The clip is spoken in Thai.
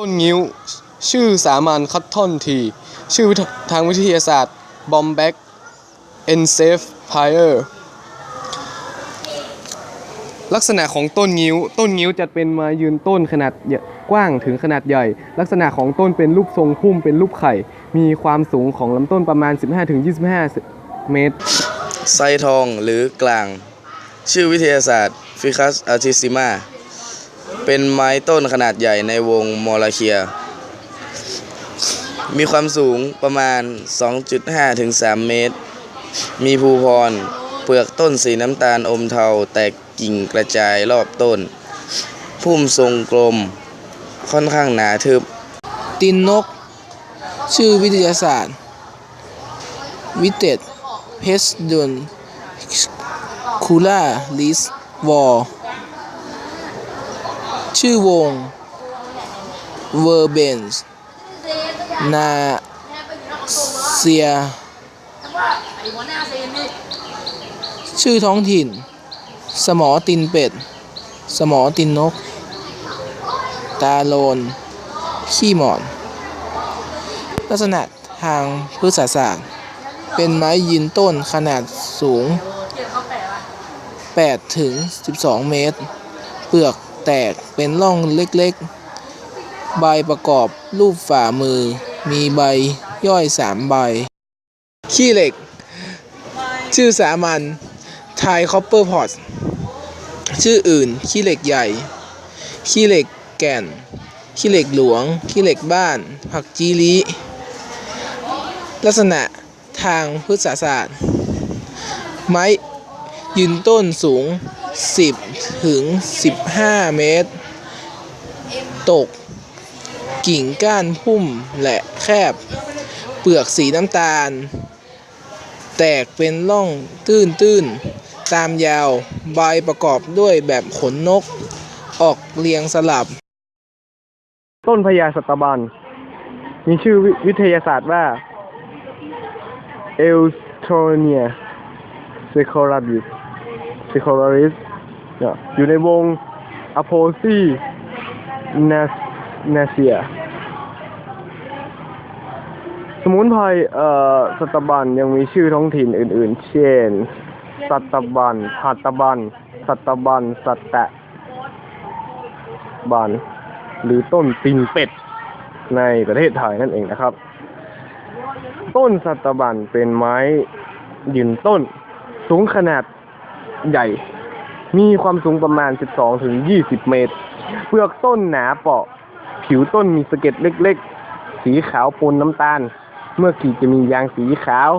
ต้นงิ้ว ชื่อสามัญคัตทอนที ชื่อทางวิทยาศาสตร์บอมแบ็กเอนเซฟไพเออร์ลักษณะของต้นงิ้ว ต้นงิ้วจะเป็นไมายืนต้นขนาดกว้างถึงขนาดใหญ่ ลักษณะของต้นเป็นรูปทรงพุ่มเป็นรูปไข่ มีความสูงของลำต้นประมาณ 15-25 เมตร ไซทองหรือกลาง ชื่อวิทยาศาสตร์ฟิคัสอาร์ติซิมา เป็นไม้ต้นขนาดใหญ่ในวงมอลาเคีย มีความสูงประมาณ 2.5 ถึง 3 เมตร มีภูพร เปลือกต้นสีน้ำตาลอมเทาแตกกิ่งกระจายรอบต้น พุ่มทรงกลม ค่อนข้างหนาทึบตินนก ชื่อวิทยาศาสตร์ วิเตดเพสดุนคูล่าลิสวอร์ ชื่อวงเวอร์เบนาเซีย ชื่อท้องถิ่น สมอตินเป็ด สมอตินนก ตาโลน ขี้หมอน ลักษณะทางพฤกษศาสตร์ เป็นไม้ยืนต้นขนาดสูง 8 ถึง 12 เมตร เปลือก แตกเป็นร่องเล็กๆ ใบประกอบรูปฝ่ามือ มีใบย่อย3ใบ ขี้เหล็ก ชื่อสามัญไทยคอปเปอร์พอตชื่ออื่น ขี้เหล็กใหญ่ ขี้เหล็กแก่น ขี้เหล็กหลวง ขี้เหล็กบ้าน ผักจีรีลักษณะทางพฤกษศาสตร์ ไม้ยืนต้นสูง 10 ถึง 15 เมตร ตก กิ่งก้านพุ่มและแคบ เปลือกสีน้ำตาล แตกเป็นร่องตื้นๆ ตามยาว ใบประกอบด้วยแบบขนนก ออกเรียงสลับ ต้นพญาสัตบัน มีชื่อวิทยาศาสตร์ว่าเอลโทเนียเซโคราบิสเซโคราริส อยู่ในวงอโพซีนานาเซีย สมุนไพรเอ่อสัตบันยังมีชื่อท้องถิ่นอื่น ๆ เช่น สัตบันหัตบัน สัตบัน สัตตะบัน หรือต้นติงเป็ด ในประเทศไทยนั่นเองนะครับ ต้นสัตบันเป็นไม้ยืนต้น สูงขนาดใหญ่ มีความสูงประมาณ 12ถึง20 เมตร เปลือกต้นหนาเปราะ ผิวต้นมีสะเก็ดเล็กๆ สีขาวปนน้ำตาล เมื่อกีดจะมียางสีขาว